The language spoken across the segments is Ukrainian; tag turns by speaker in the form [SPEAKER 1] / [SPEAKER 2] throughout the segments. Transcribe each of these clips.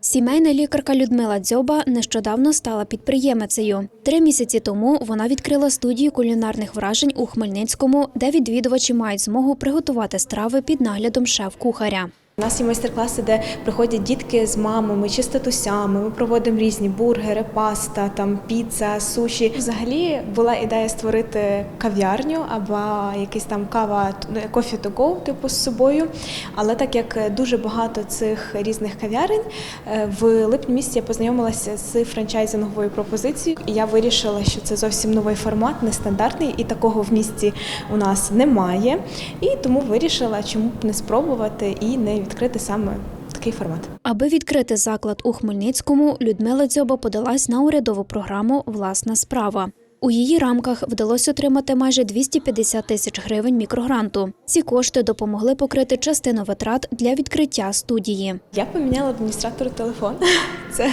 [SPEAKER 1] Сімейна лікарка Людмила Дзьоба нещодавно стала підприємицею. Три місяці тому вона відкрила студію кулінарних вражень у Хмельницькому, де відвідувачі мають змогу приготувати страви під наглядом шеф-кухаря.
[SPEAKER 2] У нас є майстер-класи, де приходять дітки з мамами чи з татусями. Ми проводимо різні бургери, паста, там піца, суші. Взагалі була ідея створити кав'ярню або якийсь там кава кофі to go, типу з собою. Але так як дуже багато цих різних кав'ярень, е, в липні місяці я познайомилася з франчайзинговою пропозицією. І я вирішила, що це зовсім новий формат, нестандартний, і такого в місті у нас немає. І тому вирішила, чому б не спробувати і не відкрити саме такий формат.
[SPEAKER 1] Аби відкрити заклад у Хмельницькому, Людмила Дзьоба подалась на урядову програму Власна справа. У її рамках вдалося отримати майже 250 тисяч гривень мікрогранту. Ці кошти допомогли покрити частину витрат для відкриття студії.
[SPEAKER 2] Я поміняла адміністратору телефон. Це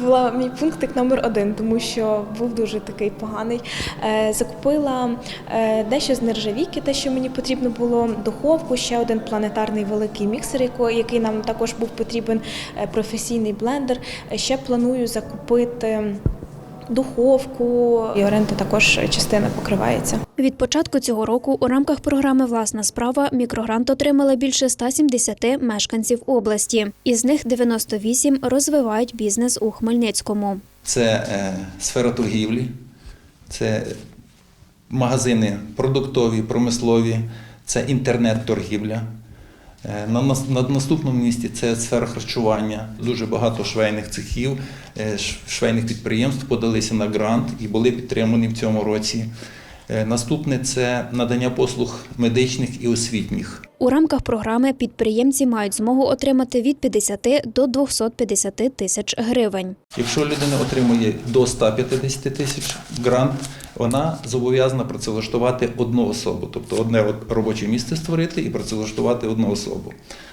[SPEAKER 2] була мій пунктик номер один, тому що був дуже такий поганий. Е, Закупила е, дещо з нержавійки, те, що мені потрібно було, духовку, ще один планетарний великий міксер, який нам також був потрібен, е, професійний блендер. Ще планую закупити. Духовку і оренда також частина покривається.
[SPEAKER 1] Від початку цього року у рамках програми Власна справа мікрогрант отримали більше 170 мешканців області. Із них 98 розвивають бізнес у Хмельницькому.
[SPEAKER 3] Це е, сфера торгівлі, це магазини продуктові, промислові, це інтернет-торгівля. Е, На, нас- на наступному місці це сфера харчування. Дуже багато швейних цехів, е, швейних підприємств подалися на грант і були підтримані в цьому році. Е, Наступне це надання послуг медичних і освітніх.
[SPEAKER 1] У рамках програми підприємці мають змогу отримати від 50 до 250 тисяч гривень.
[SPEAKER 3] Якщо людина отримує до 150 тисяч грант, вона зобов'язана працевлаштувати одну особу, тобто одне робоче місце створити і працевлаштувати одну особу.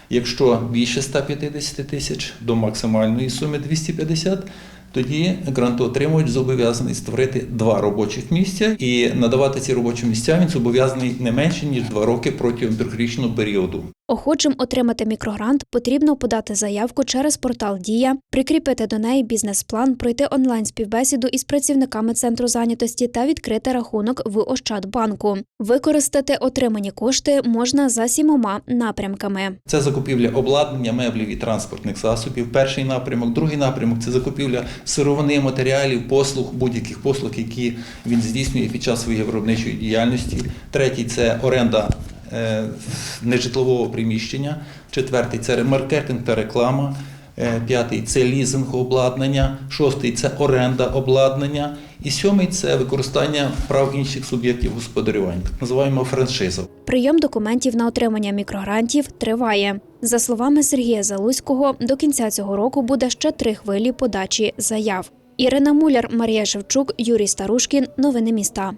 [SPEAKER 3] Якщо більше 150 тисяч до максимальної суми 250, тоді грантоотримувач зобов'язаний створити два робочих місця і надавати ці робочі місця він зобов'язаний не менше ніж два роки протягом трьохрічного періоду.
[SPEAKER 1] Охочим отримати мікрогрант потрібно подати заявку через портал Дія, прикріпити до неї бізнес-план, пройти онлайн співбесіду із працівниками центру зайнятості та відкрити рахунок в Ощадбанку. Використати отримані кошти можна за сімома напрямками.
[SPEAKER 3] Це закупівля обладнання, меблів і транспортних засобів. Перший напрямок, другий напрямок це закупівля сировини, матеріалів, послуг, будь-яких послуг, які він здійснює під час своєї виробничої діяльності. Третій це оренда нежитлового приміщення. Четвертий це маркетинг та реклама. Е, П'ятий це лізинг обладнання, шостий це оренда обладнання, і сьомий це використання прав інших суб'єктів господарювання, так називаємо франшиза.
[SPEAKER 1] Прийом документів на отримання мікрогрантів триває. За словами Сергія Залуського, до кінця цього року буде ще три хвилі подачі заяв. Ірина Муляр, Марія Шевчук, Юрій Старушкін. Новини міста.